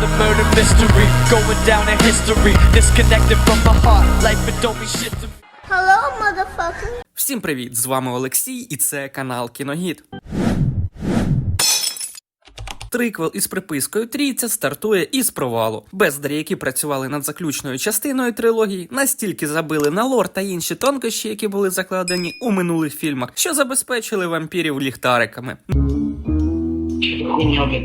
the murder mystery, going down in history. Disconnected from my heart, life it don't mean shit to me. Hello, motherfucker. Всім привіт! З вами Олексій, і це канал Кіногід. Триквел із припискою Трійця стартує із провалу. Бездарі, які працювали над заключною частиною трилогії, настільки забили на лор та інші тонкощі, які були закладені у минулих фільмах, що забезпечили вампірів ліхтариками.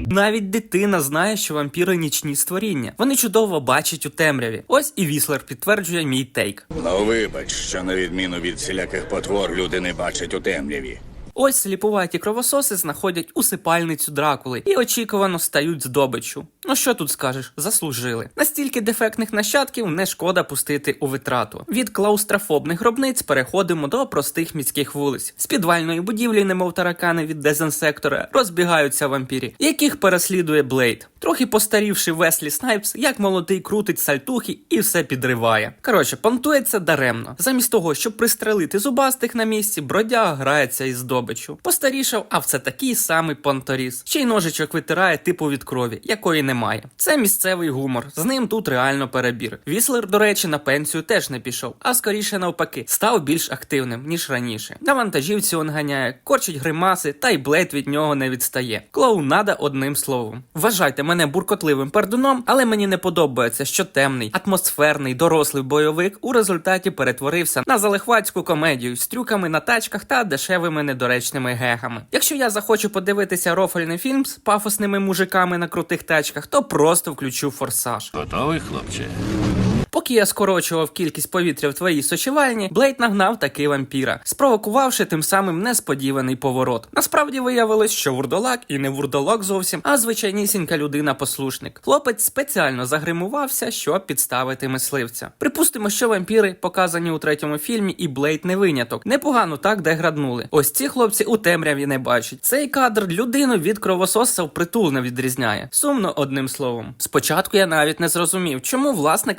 Навіть дитина знає, що вампіри нічні створіння. Вони чудово бачать у темряві. Ось і Віслер підтверджує мій тейк. Ну, вибач, що на відміну від всіляких потвор люди не бачать у темряві. Ось сліпуваті кровососи знаходять усипальницю Дракули і очікувано стають здобиччю. Ну що тут скажеш, заслужили. Настільки дефектних нащадків не шкода пустити у витрату. Від клаустрофобних гробниць переходимо до простих міських вулиць. З підвальної будівлі, немов таракани від дезінсектора, розбігаються вампірі, яких переслідує Блейд. Трохи постарівши Веслі Снайпс, як молодий крутить сальтухи і все підриває. Коротше, понтується даремно. Замість того, щоб пристрелити зубастих на місці, бродяга грається із здобиччю. Постарішав, а це такий самий понторіз. Ще й ножичок витирає типу від крові, якої немає. Це місцевий гумор. З ним тут реально перебір. Віслер, до речі, на пенсію теж не пішов, а скоріше навпаки, став більш активним ніж раніше. На вантажівці он ганяє, корчить гримаси, та й блейд від нього не відстає. Клоунада одним словом. Вважайте мене буркотливим пердуном, але мені не подобається, що темний, атмосферний, дорослий бойовик у результаті перетворився на залихватську комедію з трюками на тачках та дешевими недоречними гегами. Якщо я захочу подивитися рофельний фільм з пафосними мужиками на крутих тачках, то просто включу форсаж. Готовий, хлопче? Поки я скорочував кількість повітря в твоїй сочівальні, Блейд нагнав таки вампіра, спровокувавши тим самим несподіваний поворот. Насправді виявилось, що вурдолак і не вурдолак зовсім, а звичайнісінька людина-послушник. Хлопець спеціально загримувався, щоб підставити мисливця. Припустимо, що вампіри, показані у третьому фільмі, і Блейд не виняток. Непогано так деграднули. Ось ці хлопці у темряві не бачать. Цей кадр людину від кровососа впритул не відрізняє. Сумно одним словом. Спочатку я навіть не зрозумів, чому власне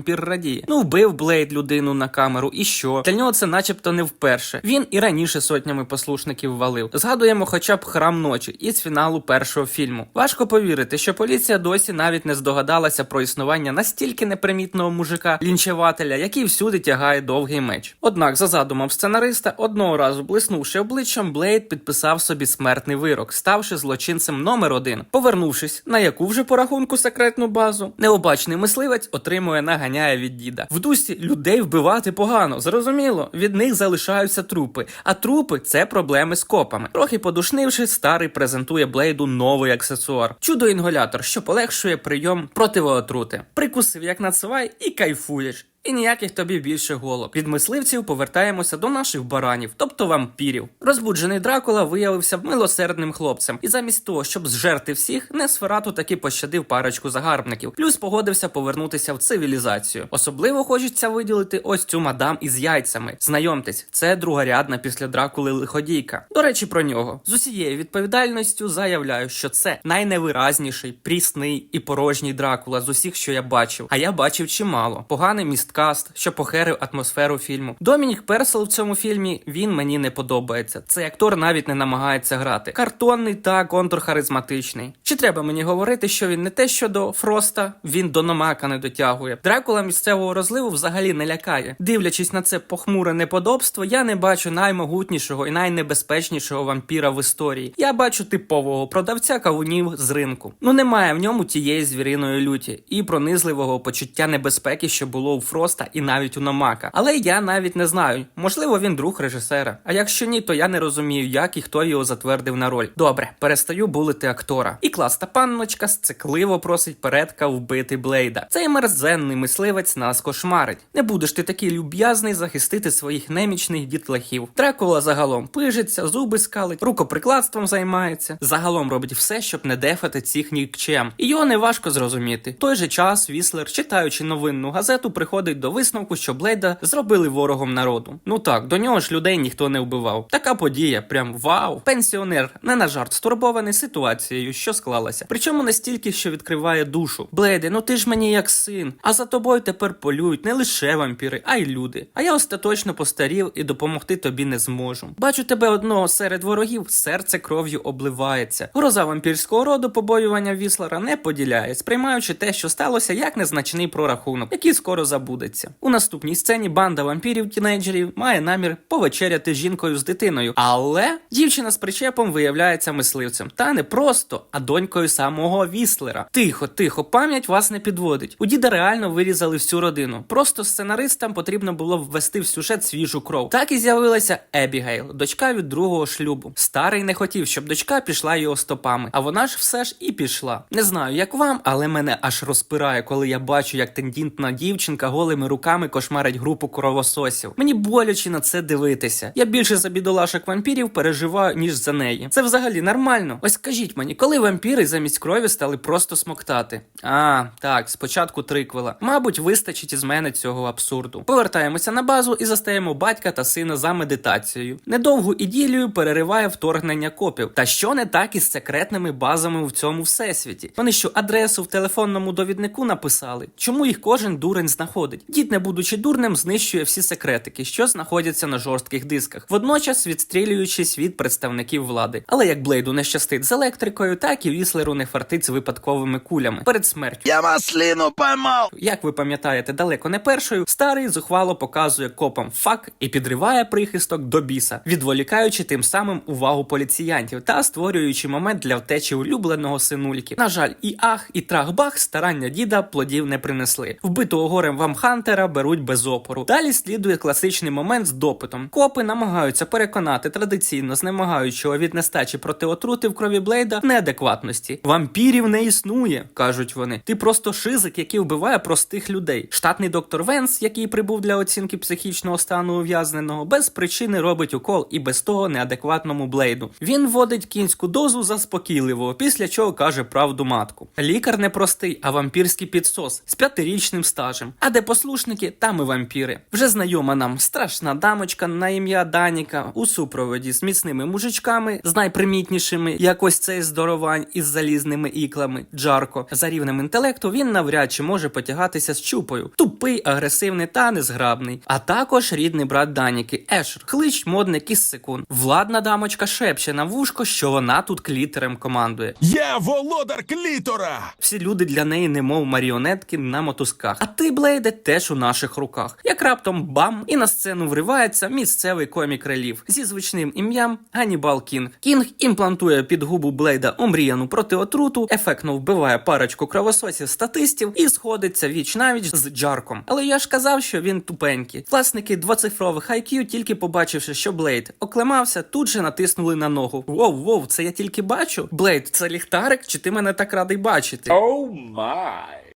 квазі-вампір радіє. Ну, вбив Блейд людину на камеру, і що? Для нього це начебто не вперше. Він і раніше сотнями послушників валив. Згадуємо хоча б храм ночі із фіналу першого фільму. Важко повірити, що поліція досі навіть не здогадалася про існування настільки непримітного мужика лінчевателя, який всюди тягає довгий меч. Однак, за задумом сценариста, одного разу блиснувши обличчям, Блейд підписав собі смертний вирок, ставши злочинцем номер один. Повернувшись, на яку вже по рахунку секретну базу, необачний мисливець отримує наганяє від діда. В дусі людей вбивати погано, зрозуміло. Від них залишаються трупи, а трупи це проблеми з копами. Трохи подушнивши, старий презентує Блейду новий аксесуар. Чудо-інгалятор, що полегшує прийом противоотрути. Прикусив як надсвай і кайфуєш. І ніяких тобі більше голок. Від мисливців повертаємося до наших баранів, тобто вампірів. Розбуджений Дракула виявився милосердним хлопцем, і замість того, щоб зжерти всіх, Несферату таки пощадив парочку загарбників, плюс погодився повернутися в цивілізацію. Особливо хочеться виділити ось цю мадам із яйцями. Знайомтесь, це другорядна після Дракули лиходійка. До речі, про нього з усією відповідальністю заявляю, що це найневиразніший, прісний і порожній Дракула з усіх, що я бачив. А я бачив чимало. Поганий місткаст, що похерив атмосферу фільму. Домінік Персел в цьому фільмі він мені не подобається. Цей актор навіть не намагається грати. Картонний та контрхаризматичний. Чи треба мені говорити, що він не те, що до Фроста, він до Номака не дотягує. Дракула місцевого розливу взагалі не лякає. Дивлячись на це похмуре неподобство, я не бачу наймогутнішого і найнебезпечнішого вампіра в історії. Я бачу типового продавця кавунів з ринку. Ну немає в ньому тієї звіриної люті і пронизливого почуття небезпеки, що було у Фроста і навіть у Номака. Але я навіть не знаю. Можливо, він друг режисера. А якщо ні, то я не розумію, як і хто його затвердив на роль. Добре, перестаю булити актора. І класна панночка сцикливо просить передка вбити Блейда. Цей мерзенний мисливець нас кошмарить. Не будеш ти такий люб'язний захистити своїх немічних дітлахів. Дракула загалом пижиться, зуби скалить, рукоприкладством займається. Загалом робить все, щоб не дефати цих нікчем. І його не важко зрозуміти. В той же час Віслер, читаючи новинну газету, приходить приходить до висновку, що Блейда зробили ворогом народу. Ну так, до нього ж людей ніхто не вбивав. Така подія, прям вау. Пенсіонер не на жарт стурбований ситуацією, що склалася. Причому настільки, що відкриває душу. Блейде, ну ти ж мені як син. А за тобою тепер полюють не лише вампіри, а й люди. А я остаточно постарів і допомогти тобі не зможу. Бачу тебе одного серед ворогів, серце кров'ю обливається. Гроза вампірського роду побоювання Віслера не поділяє, сприймаючи те, що сталося, як незначний прорахунок, який скоро забудеться. У наступній сцені банда вампірів-тінейджерів має намір повечеряти з жінкою з дитиною, але дівчина з причепом виявляється мисливцем. Та не просто, а донькою самого Віслера. Тихо, тихо, пам'ять вас не підводить. У діда реально вирізали всю родину. Просто сценаристам потрібно було ввести в сюжет свіжу кров. Так і з'явилася Ебігейл, дочка від другого шлюбу. Старий не хотів, щоб дочка пішла його стопами, а вона ж все ж і пішла. Не знаю, як вам, але мене аж розпирає, коли я бачу, як тендітна дівчинка голими руками кошмарить групу кровососів. Мені боляче на це дивитися. Я більше за бідолашок вампірів переживаю, ніж за неї. Це взагалі нормально. Ось скажіть мені, коли вампіри замість крові стали просто смоктати? А, так, спочатку триквела. Мабуть, вистачить із мене цього абсурду. Повертаємося на базу і застаємо батька та сина за медитацією. Недовгу іділію перериває вторгнення копів. Та що не так із секретними базами в цьому всесвіті? Вони що адресу в телефонному довіднику написали? Чому їх кожен дурень знаходить? Дід, не будучи дурним, знищує всі секретики, що знаходяться на жорстких дисках, водночас відстрілюючись від представників влади. Але як Блейду не щастить з електрикою, так і Віслеру не фартить з випадковими кулями перед смертю. Я маслину поймал! Як ви пам'ятаєте, далеко не першою, старий зухвало показує копам фак і підриває прихисток до біса, відволікаючи тим самим увагу поліціянтів та створюючи момент для втечі улюбленого синульки. На жаль, і ах, і трах-бах старання діда плодів не принесли. Вбитого горем вамхантера беруть без опору. Далі слідує класичний момент з допитом. Копи намагаються переконати традиційно знемагаючого від нестачі проти отрути в крові Блейда в неадекватності. Вампірів не існує, кажуть вони. Ти просто шизик, який вбиває простих людей. Штатний доктор Венс, який прибув для оцінки психічного стану ув'язненого, без причини робить укол і без того неадекватному Блейду. Він вводить кінську дозу заспокійливо, після чого каже правду матку. Лікар не простий, а вампірський підсос з п'ятирічним стажем. А де послушники, там і вампіри. Вже знайома нам страшна дамочка на ім'я Даніка у супроводі з міцними мужичками, з найпримітнішими, як ось цей здоровань із залізними іклами. Джарко. За рівнем інтелекту він навряд чи може потягатися з чупою. Тупий, агресивний та незграбний. А також рідний брат Даніки Ешер. Клич модник із секунд. Владна дамочка шепче на вушко, що вона тут клітерем командує. Я володар клітора! Всі люди для неї немов маріонетки на мотузках. А ти, Блейде, теж у наших руках. Як раптом бам, і на сцену вривається місцевий комік релів зі звичним ім'ям Ганібал Кінг. Кінг імплантує під губу Блейда омріяну протиотруту, ефектно вбиває парочку кровососів статистів і сходиться віч навіч з Джарком. Але я ж казав, що він тупенький. Власники двоцифрових IQ, тільки побачивши, що Блейд оклемався, тут же натиснули на ногу. Воу, воу, це я тільки бачу. Блейд, це ліхтарик, чи ти мене так радий бачити?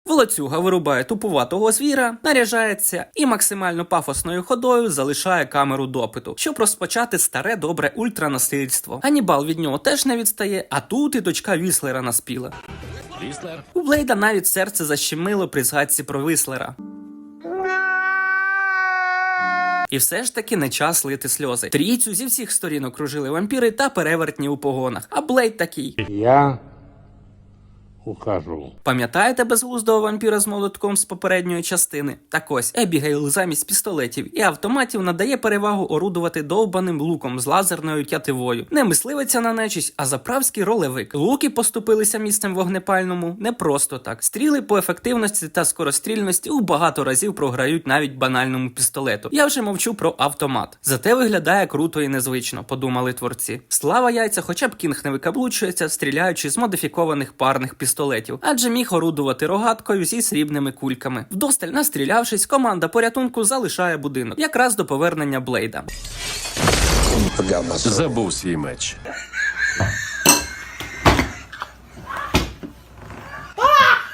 Волоцюга вирубає тупуватого звіра, наряжається і максимально пафосною ходою залишає камеру допиту, щоб розпочати старе добре ультранасильство. Ганібал від нього теж не відстає, а тут і дочка Віслера наспіла. Віслер? У Блейда навіть серце защемило при згадці про Віслера. І все ж таки не час лити сльози. Трійцю зі всіх сторін окружили вампіри та перевертні у погонах. А Блейд такий. Я ухожу. Пам'ятаєте безглуздого вампіра з молотком з попередньої частини? Так ось Ебігейл замість пістолетів і автоматів надає перевагу орудувати довбаним луком з лазерною тятивою. Не мисливиця на нечість, а заправський ролевик. Луки поступилися місцем вогнепальному не просто так. Стріли по ефективності та скорострільності у багато разів програють навіть банальному пістолету. Я вже мовчу про автомат. Зате виглядає круто і незвично, подумали творці. Слава яйця, хоча б кінг не викаблучується, стріляючи з модифікованих парних пістолетів, адже міг орудувати рогаткою зі срібними кульками. Вдосталь настрілявшись, команда порятунку залишає будинок, якраз до повернення Блейда. Забув свій меч.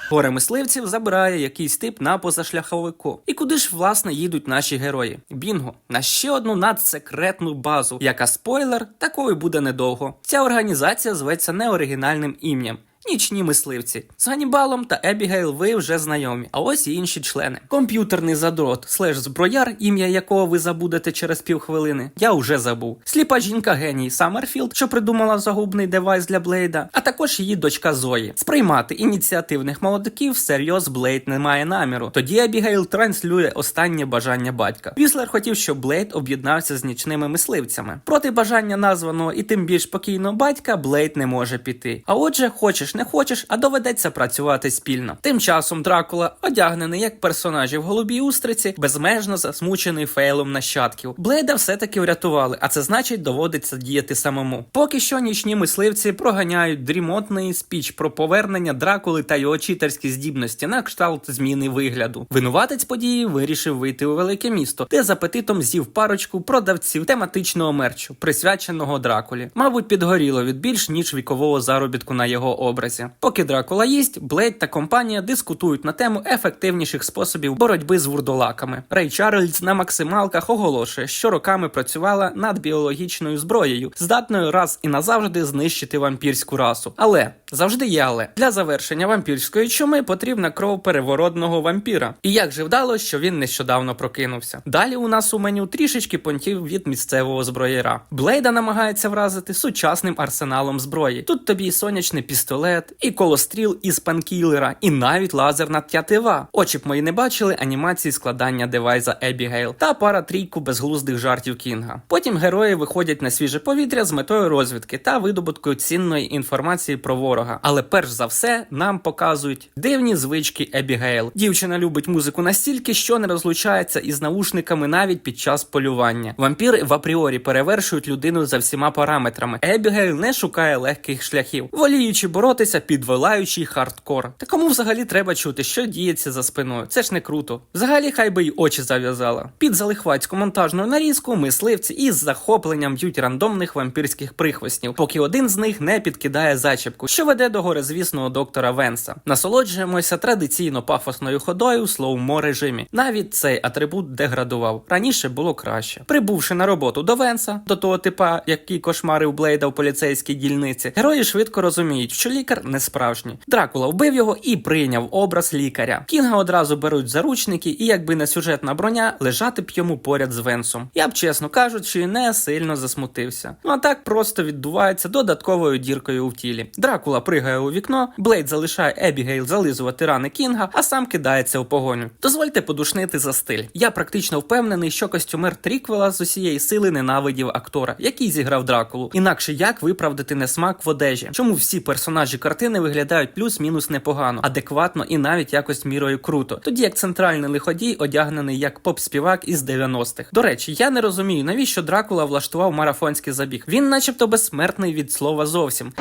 Горе мисливців забирає якийсь тип на позашляховику. І куди ж власне їдуть наші герої? Бінго на ще одну надсекретну базу, яка спойлер такою буде недовго. Ця організація зветься неоригінальним ім'ям. Нічні мисливці. З Ганібалом та Ебігейл ви вже знайомі, а ось і інші члени. Комп'ютерний задрот, слеш зброяр, ім'я якого ви забудете через півхвилини. Я уже забув. Сліпа жінка геній Саммерфілд, що придумала загубний девайс для Блейда, а також її дочка Зої. Сприймати ініціативних молодиків всерйоз Блейд не має наміру. Тоді Ебігейл транслює останнє бажання батька. Післер хотів, щоб Блейд об'єднався з нічними мисливцями. Проти бажання названого і тим більш покійного батька Блейд не може піти. А отже, хочеш не хочеш, а доведеться працювати спільно. Тим часом Дракула, одягнений як персонажі в голубій устриці, безмежно засмучений фейлом нащадків. Блейда все-таки врятували, а це значить доводиться діяти самому. Поки що нічні мисливці проганяють дрімотний спіч про повернення Дракули та його читерські здібності на кшталт зміни вигляду. Винуватець події вирішив вийти у велике місто, де з апетитом з'їв парочку продавців тематичного мерчу, присвяченого Дракулі. Мабуть, підгоріло від більш ніж вікового заробітку на його образі. Поки Дракула їсть, Блейд та компанія дискутують на тему ефективніших способів боротьби з вурдолаками. Рей Чарльз на максималках оголошує, що роками працювала над біологічною зброєю, здатною раз і назавжди знищити вампірську расу. Але завжди є але для завершення вампірської чуми потрібна кров переворотного вампіра. І як же вдалося, що він нещодавно прокинувся. Далі у нас у меню трішечки понтів від місцевого зброєра. Блейда намагається вразити сучасним арсеналом зброї. Тут тобі і сонячний пістолет, і колостріл із панкілера, і навіть лазерна тятива. Очі б мої не бачили анімації складання девайза Ебігейл та пара трійку безглуздих жартів Кінга. Потім герої виходять на свіже повітря з метою розвідки та видобутку цінної інформації про ворога. Але перш за все нам показують дивні звички Ебігейл. Дівчина любить музику настільки, що не розлучається із наушниками навіть під час полювання. Вампіри в апріорі перевершують людину за всіма параметрами. Ебігейл не шукає легких шляхів, воліючи боротися під вилаючий хардкор. Та кому взагалі треба чути, що діється за спиною? Це ж не круто. Взагалі, хай би й очі зав'язала. Під залихвацьку монтажну нарізку мисливці із захопленням б'ють рандомних вампірських прихвостнів, поки один з них не підкидає зачіпку, що веде до горизвісного доктора Венса. Насолоджуємося традиційно пафосною ходою в слоумо режимі. Навіть цей атрибут деградував. Раніше було краще. Прибувши на роботу до Венса, до того типа, який кошмарив Блейда в поліцейській дільниці, герої швидко розуміють, що лікар не справжній. Дракула вбив його і прийняв образ лікаря. Кінга одразу беруть заручники, і якби не сюжетна броня, лежати б йому поряд з Венсом. Я б, чесно кажучи, не сильно засмутився. Ну а так просто відбувається додатковою діркою у тілі. Дракула пригає у вікно, Блейд залишає Ебігейл зализувати рани Кінга, а сам кидається у погоню. Дозвольте подушнити за стиль. Я практично впевнений, що костюмер Тріквела з усієї сили ненавидів актора, який зіграв Дракулу. Інакше як виправдати несмак в одежі? Чому всі персонажі картини виглядають плюс-мінус непогано, адекватно і навіть якось мірою круто, тоді як центральний лиходій одягнений як поп-співак із 90-х. До речі, я не розумію, навіщо Дракула влаштував марафонський забіг. Він, начебто, безсмертний від слова зовсім.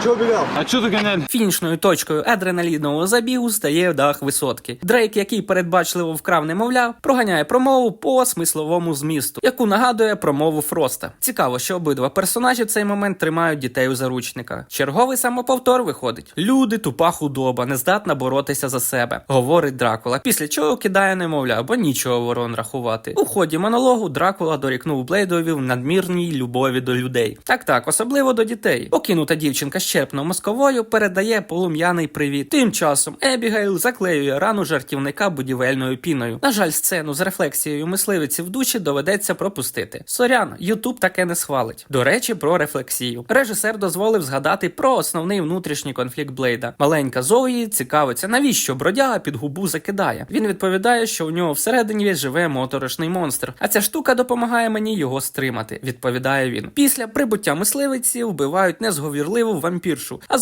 А чё ты гонял? Фінішною точкою адреналінового забігу стає дах висотки. Дрейк, який передбачливо вкрав немовля, проганяє промову по смисловому змісту, яку нагадує промову Фроста. Цікаво, що обидва персонажі в цей момент тримають дітей у заручниках. Черговий самоповтор виходить. Люди, тупа худоба, не здатна боротися за себе, говорить Дракула. Після чого кидає немовля, бо нічого ворон рахувати. У ході монологу Дракула дорікнув Блейдові в надмірній любові до людей. Так так, особливо до дітей. Покинута дівчинка щерпно мозковою передає полум'яний привіт. Тим часом Ебігейл заклеює рану жартівника будівельною піною. На жаль, сцену з рефлексією мисливиці в душі доведеться пропустити. Сорян, Ютуб таке не схвалить. До речі, про рефлексію. Режисер дозволив згадати про основний внутрішній конфлікт Блейда. Маленька Зої цікавиться, навіщо бродяга під губу закидає. Він відповідає, що у нього всередині живе моторошний монстр, а ця штука допомагає мені його стримати. Відповідає він. Після прибуття мисливиці вбивають не зговірливу вампіршу, а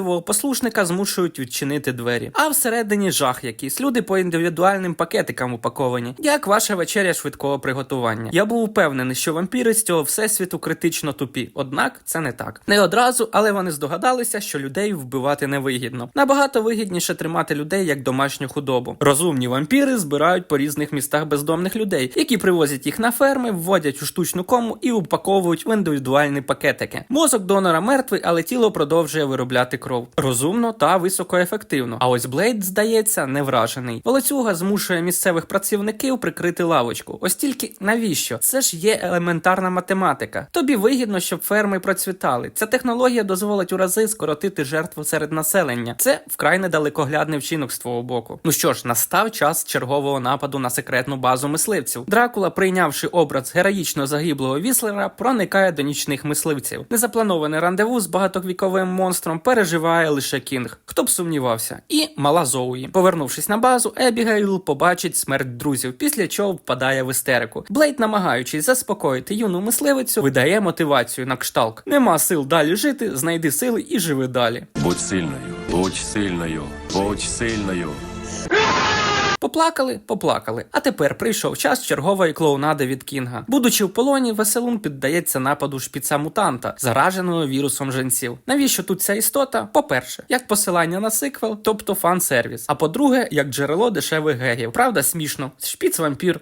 зговірливого послушника змушують відчинити двері. А всередині жах якийсь. Люди по індивідуальним пакетикам упаковані. Як ваша вечеря швидкого приготування. Я був упевнений, що вампіри з цього всесвіту критично тупі. Однак це не так. Не одразу, але вони здогадалися, що людей вбивати невигідно. Набагато вигідніше тримати людей як домашню худобу. Розумні вампіри збирають по різних містах бездомних людей, які привозять їх на ферми, вводять у штучну кому і упаковують в індивідуальні пакетики. Мозок донора мертвий, але тіло продовжує виробляти кров. Розумно та високоефективно. А ось Блейд, здається, не вражений. Волоцюга змушує місцевих працівників прикрити лавочку. Ось тільки навіщо? Це ж є елементарна математика. Тобі вигідно, щоб ферми процвітали. Ця технологія дозволить у рази скоротити жертву серед населення. Це вкрай недалекоглядний вчинок з твого боку. Ну що ж, настав час чергового нападу на секретну базу мисливців. Дракула, прийнявши образ героїчно загиблого віслера, проникає до нічних мисливців. Незаплановане рандеву з багатовіковим монстром переживає лише Кінг. Хто б сумнівався? І мала Зоуї. Повернувшись на базу, Ебігейл побачить смерть друзів, після чого впадає в істерику. Блейд, намагаючись заспокоїти юну мисливицю, видає мотивацію на кшталт. Нема сил далі жити, знайди сили і живи далі. Будь сильною, будь сильною, будь сильною. Поплакали, поплакали. А тепер прийшов час чергової клоунади від Кінга. Будучи в полоні, веселун піддається нападу шпіца мутанта, зараженого вірусом женців. Навіщо тут ця істота? По-перше, як посилання на сиквел, тобто фан-сервіс. А по-друге, як джерело дешевих гегів. Правда, смішно. Шпіц вампір.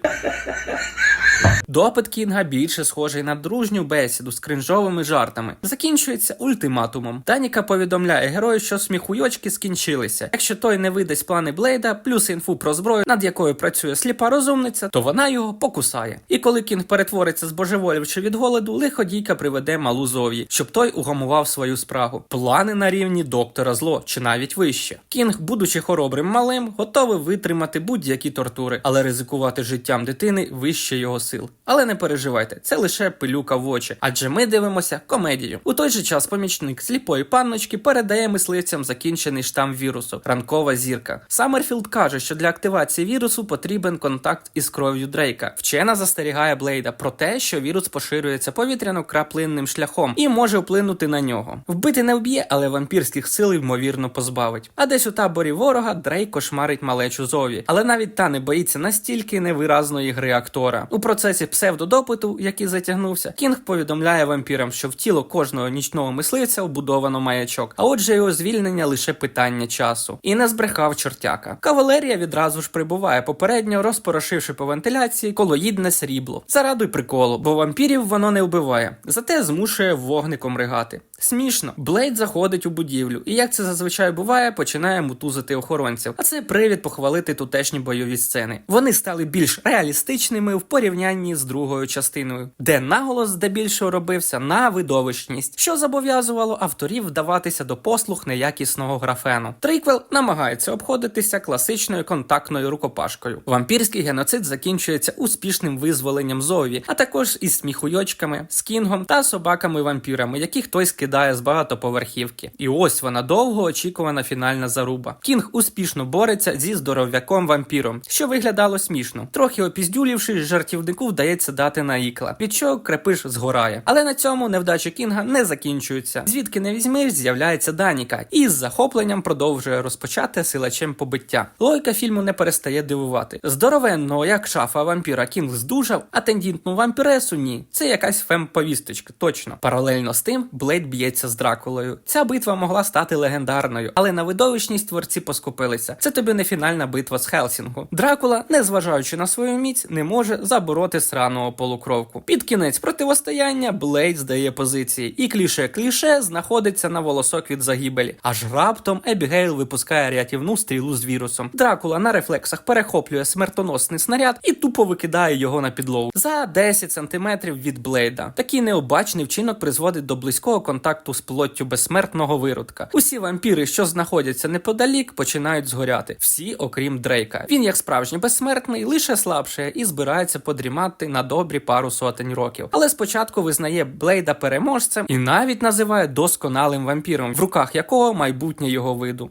Допит Кінга більше схожий на дружню бесіду з кринжовими жартами. Закінчується ультиматумом. Даніка повідомляє герою, що сміхуйочки скінчилися. Якщо той не видасть плани Блейда, плюс інфу про зброю, над якою працює сліпа розумниця, то вона його покусає. І коли Кінг перетвориться з божеволівши від голоду, лиходійка приведе малу зов'ї, щоб той угамував свою спрагу. Плани на рівні доктора зло чи навіть вище. Кінг, будучи хоробрим малим, готовий витримати будь-які тортури, але ризикувати життям дитини вище його сил. Але не переживайте, це лише пилюка в очі, адже ми дивимося комедію. У той же час помічник сліпої панночки передає мисливцям закінчений штам вірусу ранкова зірка. Саммерфілд каже, що для активації вірусу потрібен контакт із кров'ю Дрейка. Вчена застерігає Блейда про те, що вірус поширюється повітряно-краплинним шляхом і може вплинути на нього. Вбити не вб'є, але вампірських сил ймовірно позбавить. А десь у таборі ворога Дрейк кошмарить малечу Зові, але навіть та не боїться настільки невиразної гри актора. У процесі псевдодопиту, який затягнувся, Кінг повідомляє вампірам, що в тіло кожного нічного мисливця вбудовано маячок, а отже, його звільнення лише питання часу. І не збрехав чортяка. Кавалерія відразу ж прибуває, попередньо розпорошивши по вентиляції колоїдне срібло. Зараду й приколу, бо вампірів воно не вбиває, зате змушує вогником ригати. Смішно, Блейд заходить у будівлю, і як це зазвичай буває, починає мутузити охоронців. А це привід похвалити тутешні бойові сцени. Вони стали більш реалістичними в порівнянні з другою частиною, де наголос здебільшого робився на видовищність, що зобов'язувало авторів вдаватися до послуг неякісного графену. Триквел намагається обходитися класичною контактною рукопашкою. Вампірський геноцид закінчується успішним визволенням Зові, а також із сміхуйочками, з кінгом та собаками-вампірами, яких той скидає з багатоповерхівки. І ось вона довго очікувана фінальна заруба. Кінг успішно бореться зі здоров'яком вампіром, що виглядало смішно. Трохи опіздюлівши, жартівнику вдається дати на ікла, від чого крепиш згорає. Але на цьому невдачі Кінга не закінчуються. Звідки не візьмеш, з'являється Даніка і з захопленням продовжує розпочати силачем побиття. Логіка фільму не перестає дивувати. Здоровенного, як шафа вампіра Кінг здужав, а тендітну вампіресу ні. Це якась фем-повісточка, точно. Паралельно з тим, Блейд б'ється з Дракулою. Ця битва могла стати легендарною, але на видовищність творці поскупилися. Це тобі не фінальна битва з Хелсінгу. Дракула, незважаючи на свою міць, не може забороти сраного полукровку. Під кінець противостояння Блейд здає позиції, і кліше кліше знаходиться на волосок від загибелі. Аж раптом Ебігейл випускає рятівну стрілу з вірусом. Дракула на рефлексах перехоплює смертоносний снаряд і тупо викидає його на підлогу за 10 сантиметрів від Блейда. Такий необачний вчинок призводить до близького контакту з плоттю безсмертного виродка. Усі вампіри, що знаходяться неподалік, починають згоряти. Всі, окрім Дрейка. Він, як справжній безсмертний, лише слабше і збирається подрімати на добрі пару сотень років. Але спочатку визнає Блейда переможцем і навіть називає досконалим вампіром, в руках якого майбутнє його виду.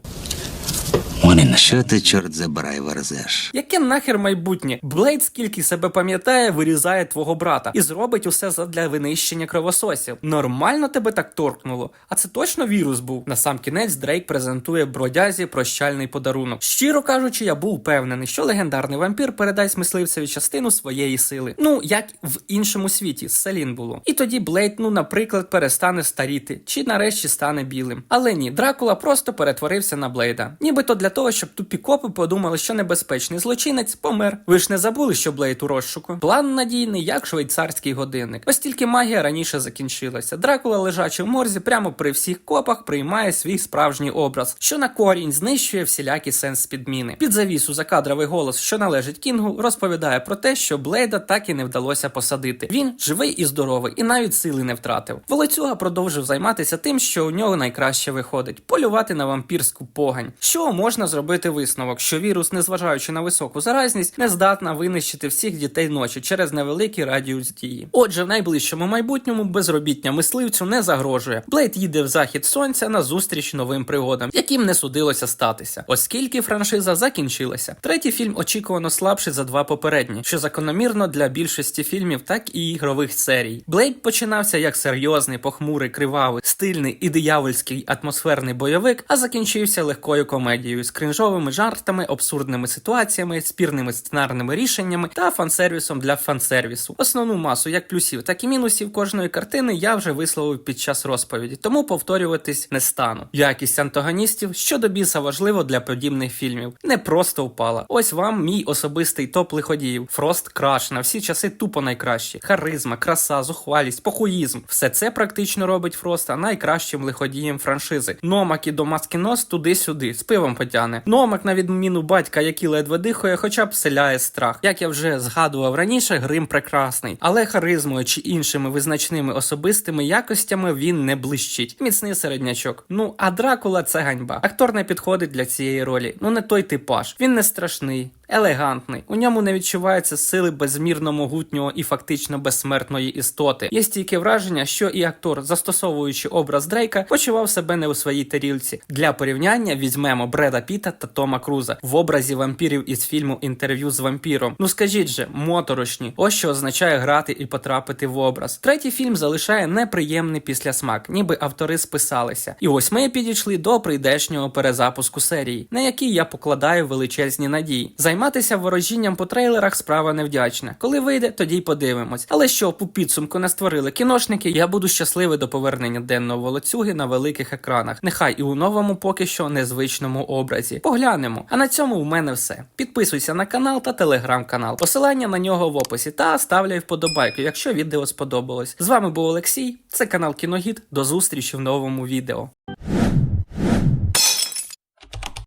Монін, що ти, чорт забирай, верзеш? Яке нахер майбутнє? Блейд, скільки себе пам'ятає, вирізає твого брата і зробить усе задля винищення кровососів. Нормально тебе так торкнуло. А це точно вірус був. На сам кінець Дрейк презентує бродязі прощальний подарунок. Щиро кажучи, я був впевнений, що легендарний вампір передасть мисливцеві частину своєї сили. Ну як в іншому світі Селін було. І тоді Блейд, ну, наприклад, перестане старіти, чи нарешті стане білим. Але ні, Дракула просто перетворився на Блейда. Нібито для для того, щоб тупі копи подумали, що небезпечний злочинець помер. Ви ж не забули, що Блейд у розшуку? План надійний, як швейцарський годинник. Ось тільки магія раніше закінчилася. Дракула, лежачи в морзі, прямо при всіх копах приймає свій справжній образ, що на корінь знищує всілякі сенс підміни. Під завісу закадровий голос, що належить Кінгу, розповідає про те, що Блейда так і не вдалося посадити. Він живий і здоровий, і навіть сили не втратив. Волоцюга продовжив займатися тим, що у нього найкраще виходить полювати на вампірську погань. Що можна зробити висновок, що вірус, незважаючи на високу заразність, не здатна винищити всіх дітей ночі через невеликий радіус дії. Отже, в найближчому майбутньому безробіття мисливцю не загрожує. Блейд їде в захід сонця на зустріч новим пригодам, яким не судилося статися, оскільки франшиза закінчилася. Третій фільм очікувано слабший за два попередні, що закономірно для більшості фільмів, так і ігрових серій. Блейд починався як серйозний, похмурий, кривавий, стильний і диявольський атмосферний бойовик, а закінчився легкою комедією кринжовими жартами, абсурдними ситуаціями, спірними сценарними рішеннями та фансервісом для фансервісу. Основну масу як плюсів, так і мінусів кожної картини я вже висловив під час розповіді, тому повторюватись не стану. Якість антагоністів, що до біса важливо для подібних фільмів, не просто впала. Ось вам мій особистий топ лиходіїв. Фрост краш на всі часи тупо найкращі. Харизма, краса, зухвалість, похуїзм. Все це практично робить Фроста найкращим лиходієм франшизи. Номак і Домаскінос туди-сюди, з пивом потяне. Номак, на відміну батька, який ледве дихає, хоча б вселяє страх. Як я вже згадував раніше, грим прекрасний, але харизмою чи іншими визначними особистими якостями він не блищить. Міцний середнячок. Ну а Дракула це ганьба. Актор не підходить для цієї ролі. Ну не той типаж. Він не страшний. Елегантний, у ньому не відчувається сили безмірно могутнього і фактично безсмертної істоти. Є стійке враження, що і актор, застосовуючи образ Дрейка, почував себе не у своїй тарілці. Для порівняння візьмемо Бреда Піта та Тома Круза в образі вампірів із фільму Інтерв'ю з вампіром. Ну скажіть же, моторошні, ось що означає грати і потрапити в образ. Третій фільм залишає неприємний післясмак, ніби автори списалися. І ось ми підійшли до прийдешнього перезапуску серії, на який я покладаю величезні надії. Займатися ворожінням по трейлерах справа невдячна. Коли вийде, тоді й подивимось. Але що у підсумку не створили кіношники, я буду щасливий до повернення денного волоцюги на великих екранах. Нехай і у новому поки що незвичному образі. Поглянемо. А на цьому в мене все. Підписуйся на канал та телеграм-канал. Посилання на нього в описі та ставляй вподобайку, якщо відео сподобалось. З вами був Олексій. Це канал Кіногід. До зустрічі в новому відео.